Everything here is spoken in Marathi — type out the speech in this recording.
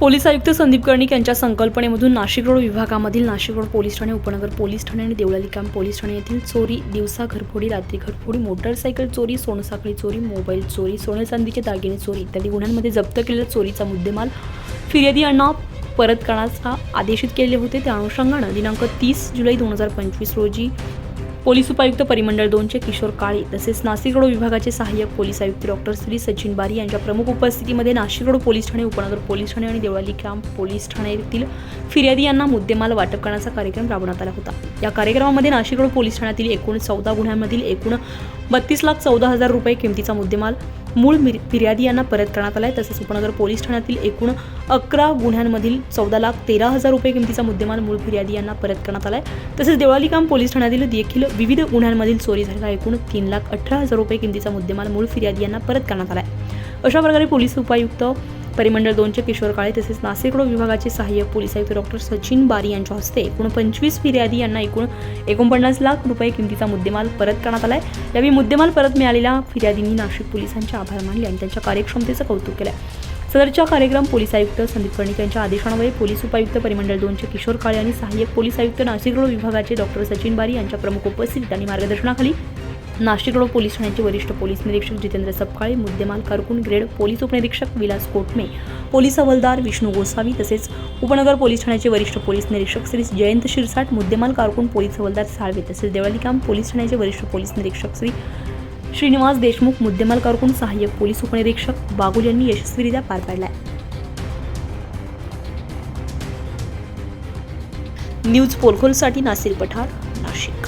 पोलीस आयुक्त संदीप कर्णिक यांच्या संकल्पनेमधून नाशिक रोड विभागामधील नाशिक रोड पोलीस ठाणे उपनगर पोलीस ठाणे आणि देवळाली काम पोलीस ठाणे येथील चोरी दिवसा घरफोडी रात्री घरफोडी मोटरसायकल चोरी सोनसाखळी चोरी मोबाईल चोरी सोने चांदीचे दागिने चोरी इत्यादी गुन्ह्यांमध्ये जप्त केलेला चोरीचा मुद्देमाल फिर्यादी यांना परत करण्याचा आदेशित केले होते. त्या अनुषंगानं दिनांक तीस जुलै दोन हजार पंचवीस रोजी पोलीस उपायुक्त परिमंडळ दोनचे किशोर काळे तसेच नाशिक रोड विभागाचे सहाय्यक पोलीस आयुक्त डॉक्टर श्री सचिन बारी यांच्या प्रमुख उपस्थितीमध्ये नाशिक रोड पोलीस ठाणे उपनगर पोलीस ठाणे आणि देवळाली कॅम्प पोलीस ठाणे येथील फिर्यादी यांना मुद्देमाल वाटप करण्याचा कार्यक्रम राबवण्यात आला होता. या कार्यक्रमामध्ये नाशिक रोड पोलीस ठाण्यातील एकूण चौदा गुन्ह्यांमधील एकूण बत्तीस लाख चौदा हजार रुपये किमतीचा मुद्देमाल. मूळ मिर- फिर्यादी यांना परत करण्यात आला आहे तसेच उपनगर पोलीस ठाण्यातील एकूण अकरा गुन्ह्यांमधील चौदा लाख तेरा हजार रुपये किमतीचा मुद्देमाल मूळ फिर्यादी यांना परत करण्यात आला आहे तसेच देवळालीकाम पोलीस ठाण्यातील देखील विविध गुन्ह्यांमधील चोरी झालेला एकूण तीन लाख अठरा हजार रुपये किमतीचा मुद्देमाल मूळ फिर्यादी यांना परत करण्यात आला आहे अशा प्रकारे पोलीस उपायुक्त परिमंडळ दोनचे किशोर काळे तसेच नाशिक विभागाचे सहाय्यक पोलीस आयुक्त डॉक्टर सचिन बारी यांच्या हस्ते एकूण पंचवीस फिर्यादी यांना एकूण एकोणपन्नास लाख रुपये किमतीचा मुद्देमाल परत करण्यात आलाय. यावेळी मुद्देमाल परत मिळालेल्या फिर्यादींनी नाशिक पोलिसांचे आभार मानले आणि त्यांच्या कार्यक्षमतेचं कौतुक केलं. सदरच्या कार्यक्रम पोलीस आयुक्त संदीप कर्णिक यांच्या आदेशान्वये पोलीस उपायुक्त परिमंडळ दोनचे किशोर काळे आणि सहाय्यक पोलीस आयुक्त नाशिक रोड विभागाचे डॉक्टर सचिन बारी यांच्या प्रमुख उपस्थितीत आणि मार्गदर्शनाखाली नाशिक रोड पोलीस ठाण्याचे वरिष्ठ पोलीस निरीक्षक जितेंद्र सपकाळे मुद्देमाल कारकून ग्रेड पोलीस उपनिरीक्षक विलास कोटमे पोलीस हवालदार विष्णू गोसावी तसेच उपनगर पोलीस ठाण्याचे वरिष्ठ पोलीस निरीक्षक श्री जयंत शिरसाट मुद्देमाल कारकून पोलीस हवालदार साळवे तसेच देवळालीकाम पोलीस ठाण्याचे वरिष्ठ पोलीस निरीक्षक श्री श्रीनिवास देशमुख मुद्देमाल कारकून सहाय्यक पोलीस उपनिरीक्षक बागुल यांनी यशस्वीरित्या पार पाडला न्यूज पोलखोलसाठी नासिर पठार नाशिक.